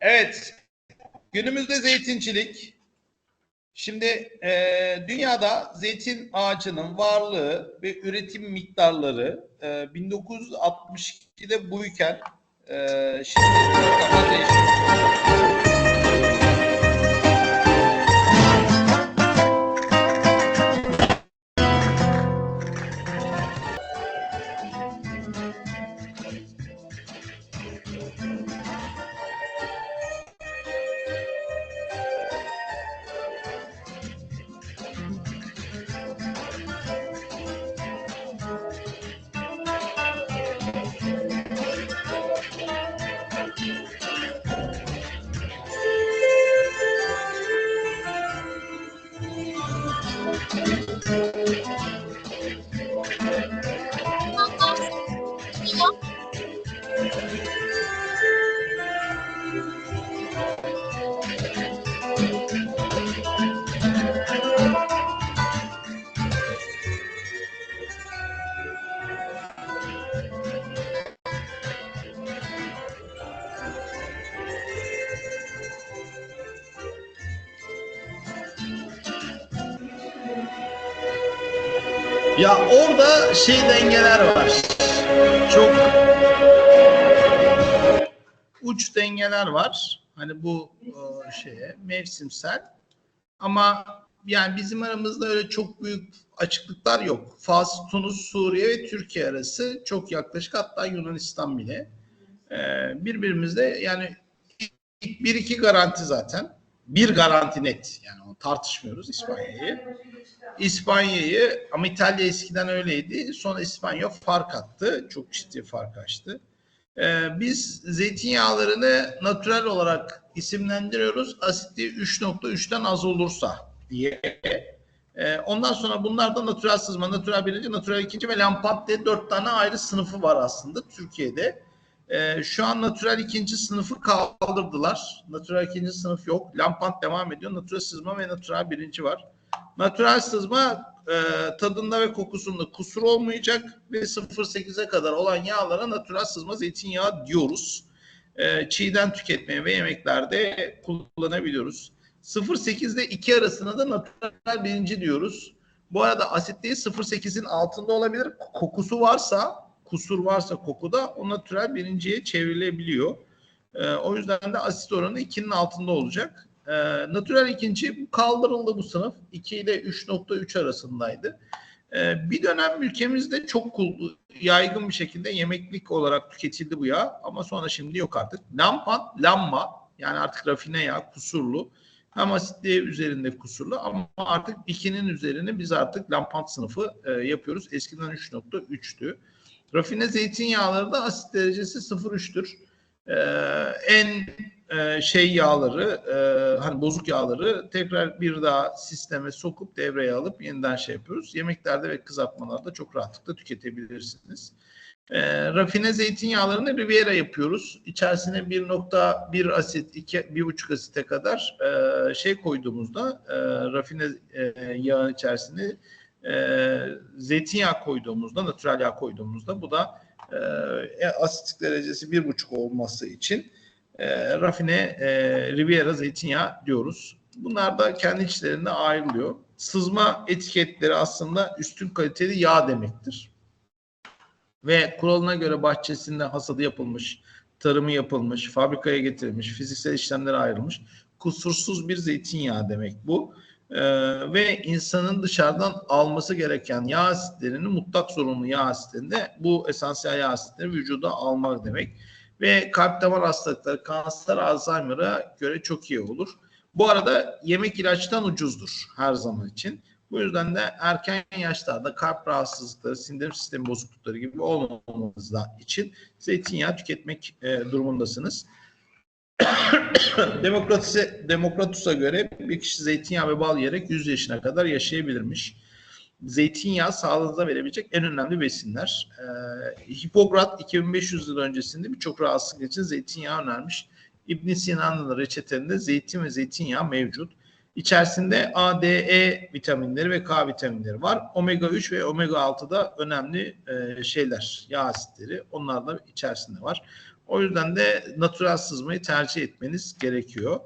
Evet. Günümüzde zeytincilik. Şimdi e, dünyada zeytin ağacının varlığı ve üretim miktarları e, 1962'de buyken e, şimdi. Ya orada şey dengeler var. Çok uç dengeler var. Hani bu e, şeye mevsimsel. Ama yani bizim aramızda öyle çok büyük açıklıklar yok. Fas, Tunus, Suriye ve Türkiye arası çok yaklaşık hatta Yunanistan bile. E, birbirimizde yani bir iki garanti zaten. Bir garanti net. Yani tartışmıyoruz İspanya'yı. İspanya'yı ama İtalya eskiden öyleydi. Sonra İspanya fark attı. Çok ciddi fark açtı. Ee, biz zeytinyağlarını natürel olarak isimlendiriyoruz. Asitliği 3.3'ten az olursa diye. Ee, ondan sonra bunlardan natürel sızma, natürel birinci, natürel ikinci ve lampat diye dört tane ayrı sınıfı var aslında Türkiye'de. Ee, şu an natürel ikinci sınıfı kaldırdılar. Natürel ikinci sınıf yok. Lampant devam ediyor. Natürel sızma ve natürel birinci var. Natürel sızma e, tadında ve kokusunda kusur olmayacak ve 0.8'e kadar olan yağlara natürel sızma zeytinyağı diyoruz. E, çiğden tüketmeye ve yemeklerde kullanabiliyoruz. 0.8 ile 2 arasında da natürel birinci diyoruz. Bu arada asitliği 0.8'in altında olabilir. Kokusu varsa, kusur varsa kokuda o natürel birinciye çevrilebiliyor. E, o yüzden de asit oranı 2'nin altında olacak. E, natürel ikinci kaldırıldı bu sınıf. 2 ile 3.3 arasındaydı. E, bir dönem ülkemizde çok yaygın bir şekilde yemeklik olarak tüketildi bu yağ ama sonra şimdi yok artık. Lampan, lamma yani artık rafine yağ kusurlu. Hem asitliği üzerinde kusurlu ama artık 2'nin üzerini biz artık lampant sınıfı e, yapıyoruz. Eskiden 3.3'tü. Rafine zeytinyağları da asit derecesi 0.3'tür. Ee, en e, şey yağları, e, hani bozuk yağları tekrar bir daha sisteme sokup devreye alıp yeniden şey yapıyoruz. Yemeklerde ve kızartmalarda çok rahatlıkla tüketebilirsiniz. E, rafine zeytinyağlarını Riviera yapıyoruz. İçerisine 1.1 asit, 2, 1.5 asite kadar e, şey koyduğumuzda e, rafine e, yağın içerisine e, zeytinyağı koyduğumuzda, natürel yağ koyduğumuzda bu da e, asitlik derecesi bir buçuk olması için e, rafine e, Riviera zeytinyağı diyoruz. Bunlar da kendi içlerinde ayrılıyor. Sızma etiketleri aslında üstün kaliteli yağ demektir. Ve kuralına göre bahçesinde hasadı yapılmış, tarımı yapılmış, fabrikaya getirilmiş, fiziksel işlemlere ayrılmış kusursuz bir zeytinyağı demek bu. Ee, ve insanın dışarıdan alması gereken yağ asitlerini mutlak zorunlu yağ asitlerinde bu esansiyel yağ asitleri vücuda almak demek. Ve kalp damar hastalıkları, kanser, Alzheimer'a göre çok iyi olur. Bu arada yemek ilaçtan ucuzdur her zaman için. Bu yüzden de erken yaşlarda kalp rahatsızlıkları, sindirim sistemi bozuklukları gibi olmamanız için zeytinyağı tüketmek e, durumundasınız. Demokratise, Demokratus'a göre bir kişi zeytinyağı ve bal yiyerek 100 yaşına kadar yaşayabilirmiş. Zeytinyağı sağlığınıza verebilecek en önemli besinler. Ee, Hipokrat 2500 yıl öncesinde birçok rahatsızlık için zeytinyağı önermiş. İbn Sina'nın reçetelerinde zeytin ve zeytinyağı mevcut. İçerisinde A, D, E vitaminleri ve K vitaminleri var. Omega 3 ve omega 6 da önemli e, şeyler, yağ asitleri. Onlar da içerisinde var. O yüzden de natural sızmayı tercih etmeniz gerekiyor.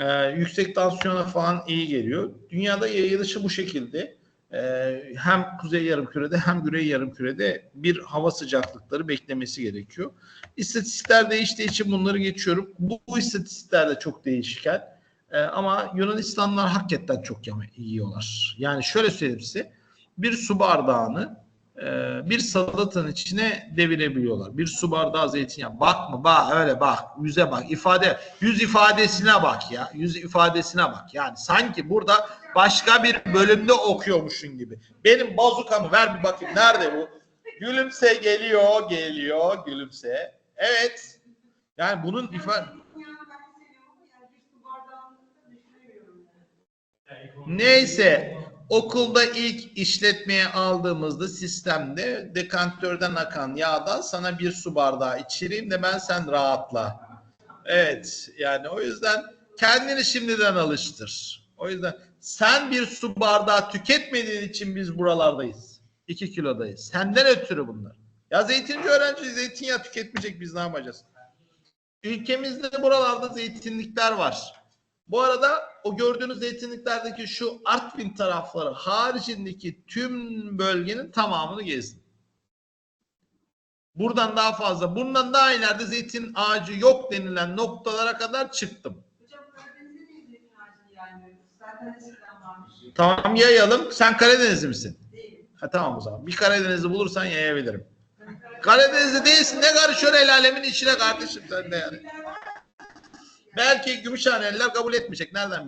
Ee, yüksek tansiyona falan iyi geliyor. Dünyada yayılışı bu şekilde. Ee, hem kuzey yarımkürede hem güney yarımkürede bir hava sıcaklıkları beklemesi gerekiyor. İstatistikler değiştiği için bunları geçiyorum. Bu, bu istatistikler de çok değişken. Ee, ama Yunanistanlılar hakikaten çok yiyorlar. Yani şöyle söyleyeyim size. Bir su bardağını bir salatanın içine devirebiliyorlar. Bir su bardağı zeytinyağı. Bak mı? Bak öyle bak. Yüze bak. ifade yüz ifadesine bak ya. Yüz ifadesine bak. Yani sanki burada başka bir bölümde okuyormuşsun gibi. Benim bazukamı ver bir bakayım. Nerede bu? Gülümse geliyor, geliyor, gülümse. Evet. Yani bunun ifade Neyse okulda ilk işletmeye aldığımızda sistemde dekantörden akan yağdan sana bir su bardağı içireyim de ben sen rahatla. Evet yani o yüzden kendini şimdiden alıştır. O yüzden sen bir su bardağı tüketmediğin için biz buralardayız. 2 kilodayız. Senden ötürü bunlar. Ya zeytinci öğrenci zeytinyağı tüketmeyecek biz ne yapacağız? Ülkemizde buralarda zeytinlikler var. Bu arada o gördüğünüz zeytinliklerdeki şu Artvin tarafları haricindeki tüm bölgenin tamamını gezdim. Buradan daha fazla, bundan daha ileride zeytin ağacı yok denilen noktalara kadar çıktım. Hocam Karadeniz'de de zeytin ağacını yaymıyoruz. Zaten eskiden varmış. Tamam yayalım. Sen Karadenizli misin? Değil. Ha tamam o zaman. Bir Karadenizli bulursan yayabilirim. Karadenizli değilsin. Ne karışıyor el alemin içine kardeşim sen de yani. Belki Gümüşhaneliler kabul etmeyecek. Nereden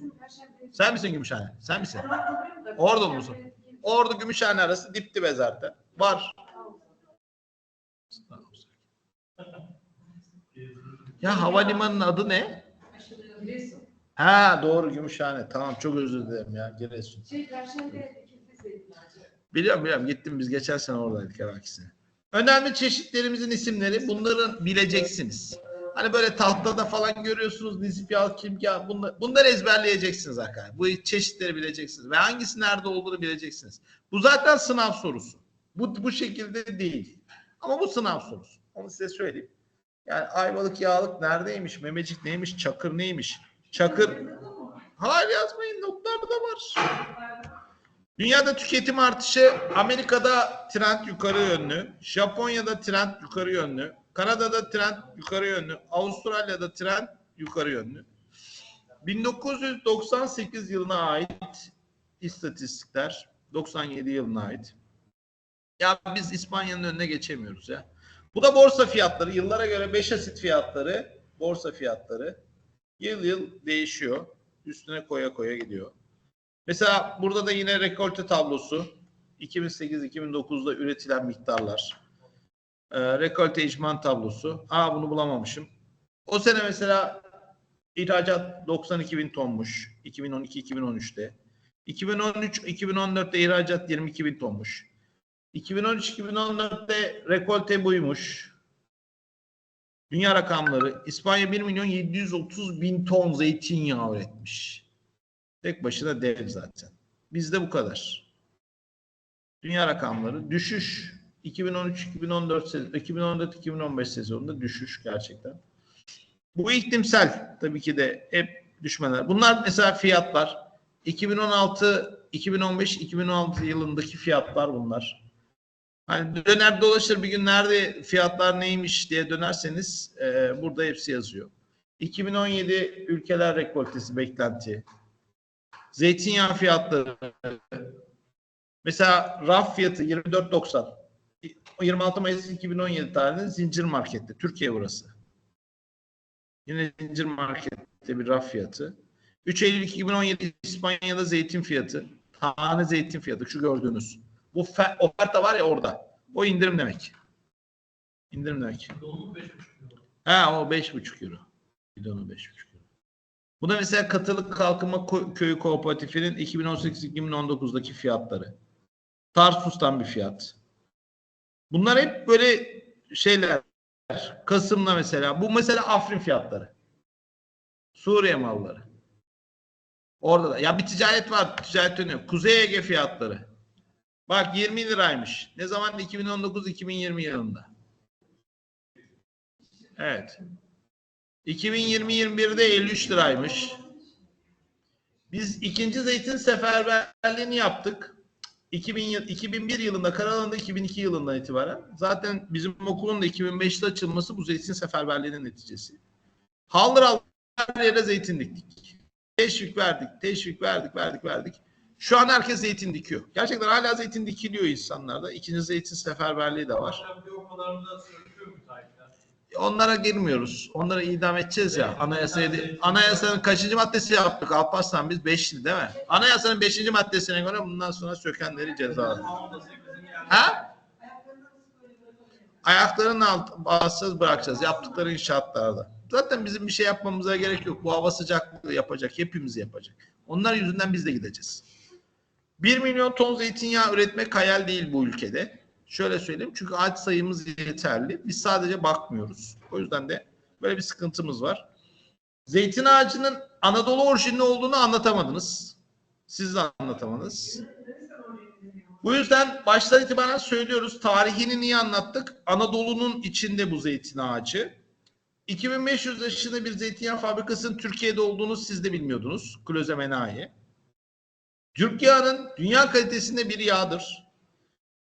Perşembe- Sen misin Gümüşhane? Sen misin? Perşembe- musun? Ordu Gümüşhane arası dip dibe zaten. Var. Ya havalimanının adı ne? Ha doğru Gümüşhane. Tamam çok özür dilerim ya Giresun. Biliyorum biliyorum gittim biz geçen sene oradaydık Erakis'e. Önemli çeşitlerimizin isimleri bunları bileceksiniz. Hani böyle tahtada falan görüyorsunuz nizip yağ, kim yağ bunlar, bunları ezberleyeceksiniz arkadaşlar. Bu çeşitleri bileceksiniz ve hangisi nerede olduğunu bileceksiniz. Bu zaten sınav sorusu. Bu, bu şekilde değil. Ama bu sınav sorusu. Onu size söyleyeyim. Yani ayvalık yağlık neredeymiş, memecik neymiş, çakır neymiş. Çakır, hayır yazmayın notlarda var. Dünyada tüketim artışı Amerika'da trend yukarı yönlü, Japonya'da trend yukarı yönlü, Kanada'da trend yukarı yönlü, Avustralya'da trend yukarı yönlü. 1998 yılına ait istatistikler, 97 yılına ait. Ya biz İspanya'nın önüne geçemiyoruz ya. Bu da borsa fiyatları. Yıllara göre 5 asit fiyatları, borsa fiyatları yıl yıl değişiyor. Üstüne koya koya gidiyor. Mesela burada da yine rekolte tablosu. 2008-2009'da üretilen miktarlar. Ee, rekolte icman tablosu. Aa bunu bulamamışım. O sene mesela ihracat 92 bin tonmuş. 2012-2013'te. 2013-2014'te ihracat 22 bin tonmuş. 2013-2014'te rekolte buymuş. Dünya rakamları. İspanya 1 milyon 730 bin ton zeytinyağı üretmiş. Tek başına dev zaten. Bizde bu kadar. Dünya rakamları düşüş 2013-2014 sezon 2014-2015 sezonunda düşüş gerçekten. Bu iklimsel tabii ki de hep düşmeler. Bunlar mesela fiyatlar 2016 2015 2016 yılındaki fiyatlar bunlar. Hani döner dolaşır bir gün nerede fiyatlar neymiş diye dönerseniz e, burada hepsi yazıyor. 2017 ülkeler rekoltesi beklenti. Zeytinyağı fiyatları. Mesela raf fiyatı 24.90. 26 Mayıs 2017 tarihinde zincir markette. Türkiye burası. Yine zincir markette bir raf fiyatı. 3 Eylül 2017 İspanya'da zeytin fiyatı. Tane zeytin fiyatı. Şu gördüğünüz. Bu fe- oferta var ya orada. O indirim demek. İndirim demek. Ha o 5,5 euro. Bidonu 5,5 euro. Bu da mesela Katılık Kalkınma Köyü Kooperatifinin 2018-2019'daki fiyatları. Tarsus'tan bir fiyat. Bunlar hep böyle şeyler. Kasım'da mesela. Bu mesela Afrin fiyatları. Suriye malları. Orada da. Ya bir ticaret var. Ticaret dönüyor. Kuzey Ege fiyatları. Bak 20 liraymış. Ne zaman? 2019-2020 yılında. Evet. 2020-21'de 53 liraymış. Biz ikinci zeytin seferberliğini yaptık. 2000, yıl- 2001 yılında Karalan'da 2002 yılından itibaren. Zaten bizim okulun da 2005'te açılması bu zeytin seferberliğinin neticesi. Haldır haldır yere zeytin diktik. Teşvik verdik, teşvik verdik, verdik, verdik. Şu an herkes zeytin dikiyor. Gerçekten hala zeytin dikiliyor insanlarda. İkinci zeytin seferberliği de var. Onlara girmiyoruz. Onları idam edeceğiz ya. Anayasayı, anayasanın kaçıncı maddesi yaptık Alparslan biz? Beşli değil mi? Anayasanın beşinci maddesine göre bundan sonra sökenleri ceza. Ha? Ayaklarının alt bassız bırakacağız yaptıkları inşaatlarda. Zaten bizim bir şey yapmamıza gerek yok. Bu hava sıcaklığı yapacak. Hepimiz yapacak. Onlar yüzünden biz de gideceğiz. 1 milyon ton zeytinyağı üretmek hayal değil bu ülkede. Şöyle söyleyeyim çünkü ağaç sayımız yeterli. Biz sadece bakmıyoruz. O yüzden de böyle bir sıkıntımız var. Zeytin ağacının Anadolu orijinli olduğunu anlatamadınız. Siz de anlatamadınız. Bu yüzden baştan itibaren söylüyoruz. Tarihini niye anlattık? Anadolu'nun içinde bu zeytin ağacı. 2500 yaşında bir zeytinyağı fabrikasının Türkiye'de olduğunu siz de bilmiyordunuz. Kloze Menayi. Türk yağının dünya kalitesinde bir yağdır.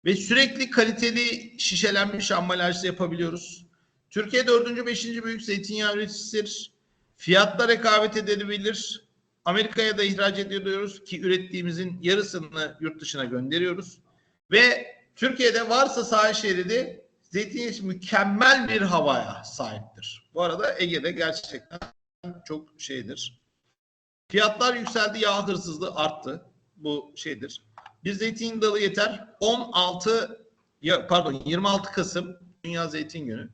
Ve sürekli kaliteli şişelenmiş ambalajlı yapabiliyoruz. Türkiye dördüncü, beşinci büyük zeytinyağı üreticisidir. Fiyatla rekabet edebilir. Amerika'ya da ihraç ediyoruz ki ürettiğimizin yarısını yurt dışına gönderiyoruz. Ve Türkiye'de varsa sahil şeridi zeytinyağı mükemmel bir havaya sahiptir. Bu arada Ege'de gerçekten çok şeydir. Fiyatlar yükseldi, yağ hırsızlığı arttı. Bu şeydir. Bir zeytin dalı yeter. 16 ya pardon 26 Kasım Dünya Zeytin Günü.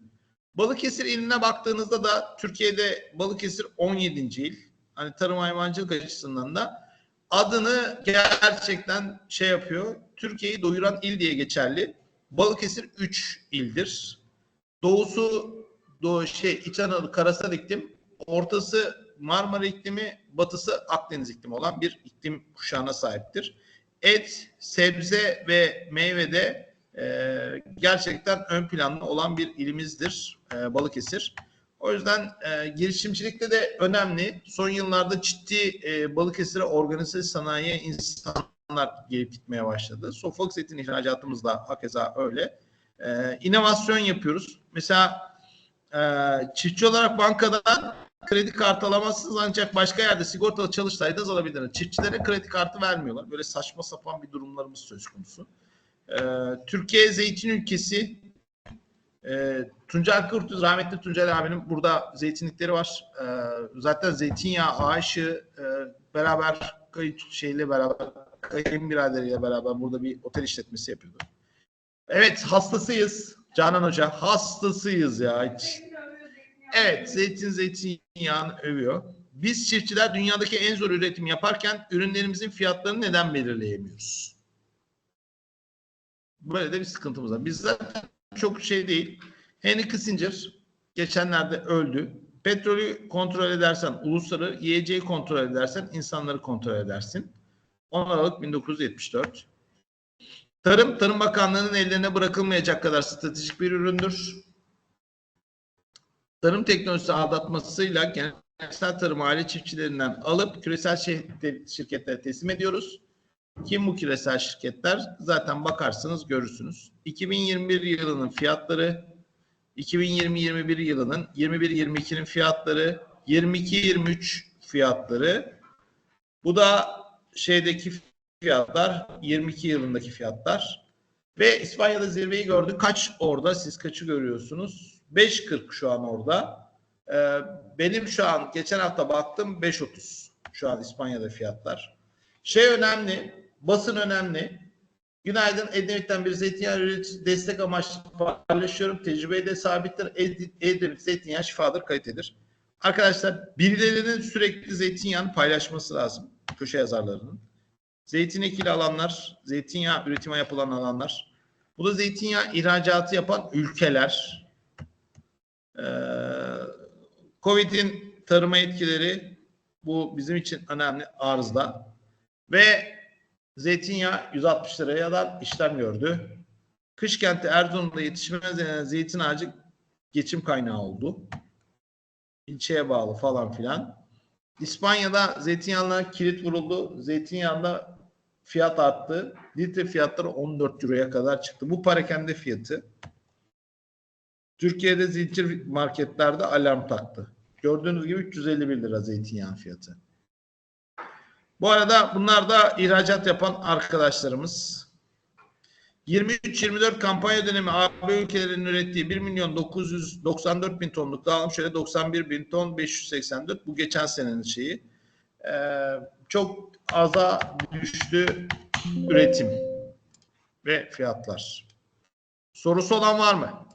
Balıkesir iline baktığınızda da Türkiye'de Balıkesir 17. il. Hani tarım hayvancılık açısından da adını gerçekten şey yapıyor. Türkiye'yi doyuran il diye geçerli. Balıkesir 3 ildir. Doğusu doğu şey İç Anadolu karasal iklim, ortası Marmara iklimi, batısı Akdeniz iklimi olan bir iklim kuşağına sahiptir. Et, sebze ve meyvede e, gerçekten ön planda olan bir ilimizdir e, Balıkesir. O yüzden e, girişimcilikte de önemli. Son yıllarda ciddi e, Balıkesir'e organize sanayiye insanlar gelip gitmeye başladı. Sofok zeytin ihracatımız da hakeza öyle. E, inovasyon yapıyoruz. Mesela e, çiftçi olarak bankadan kredi kartı alamazsınız ancak başka yerde sigortalı çalışsaydınız alabilirsiniz. Çiftçilere kredi kartı vermiyorlar. Böyle saçma sapan bir durumlarımız söz konusu. E, Türkiye zeytin ülkesi. E, Tuncel Kurtuz, rahmetli Tuncel abinin burada zeytinlikleri var. E, zaten zeytinyağı ağaçı e, beraber kayıt şeyle beraber kayınbiraderiyle beraber burada bir otel işletmesi yapıyordu. Evet hastasıyız. Canan Hoca hastasıyız ya. Hiç. Evet zeytin zeytinyağını övüyor. Biz çiftçiler dünyadaki en zor üretim yaparken ürünlerimizin fiyatlarını neden belirleyemiyoruz? Böyle de bir sıkıntımız var. Biz zaten çok şey değil. Henry Kissinger geçenlerde öldü. Petrolü kontrol edersen ulusları, yiyeceği kontrol edersen insanları kontrol edersin. 10 Aralık 1974. Tarım, Tarım Bakanlığı'nın ellerine bırakılmayacak kadar stratejik bir üründür. Tarım teknolojisi aldatmasıyla geleneksel tarım aile çiftçilerinden alıp küresel şirket- şirketlere teslim ediyoruz. Kim bu küresel şirketler? Zaten bakarsınız görürsünüz. 2021 yılının fiyatları, 2020-21 yılının 21-22'nin fiyatları, 22-23 fiyatları. Bu da şeydeki fiyatlar, 22 yılındaki fiyatlar. Ve İspanya'da zirveyi gördük. Kaç orada? Siz kaçı görüyorsunuz? 5.40 şu an orada. Ee, benim şu an geçen hafta baktım 5.30 şu an İspanya'da fiyatlar. Şey önemli, basın önemli. Günaydın Edremit'ten bir zeytinyağı üretici destek amaçlı paylaşıyorum. Tecrübeyi de sabittir. Ed- Edremit zeytinyağı şifadır, kalitedir. Arkadaşlar birilerinin sürekli zeytinyağını paylaşması lazım. Köşe yazarlarının. Zeytin ekili alanlar, zeytinyağı üretime yapılan alanlar. Bu da zeytinyağı ihracatı yapan ülkeler. Ee, Covid'in tarıma etkileri bu bizim için önemli arzda. Ve zeytinyağı 160 liradan işlem gördü. Kış kenti Erzurum'da yetişmez denilen zeytin ağacı geçim kaynağı oldu. İlçeye bağlı falan filan. İspanya'da zeytinyağına kilit vuruldu. Zeytinyağında fiyat arttı. Litre fiyatları 14 euroya kadar çıktı. Bu parakende fiyatı. Türkiye'de zincir marketlerde alarm taktı. Gördüğünüz gibi 351 lira zeytinyağı fiyatı. Bu arada bunlar da ihracat yapan arkadaşlarımız. 23-24 kampanya dönemi AB ülkelerinin ürettiği 1 milyon 994 bin tonluk dağılım şöyle 91 bin ton 584 bu geçen senenin şeyi. Ee, çok aza düştü üretim ve fiyatlar. Sorusu olan var mı?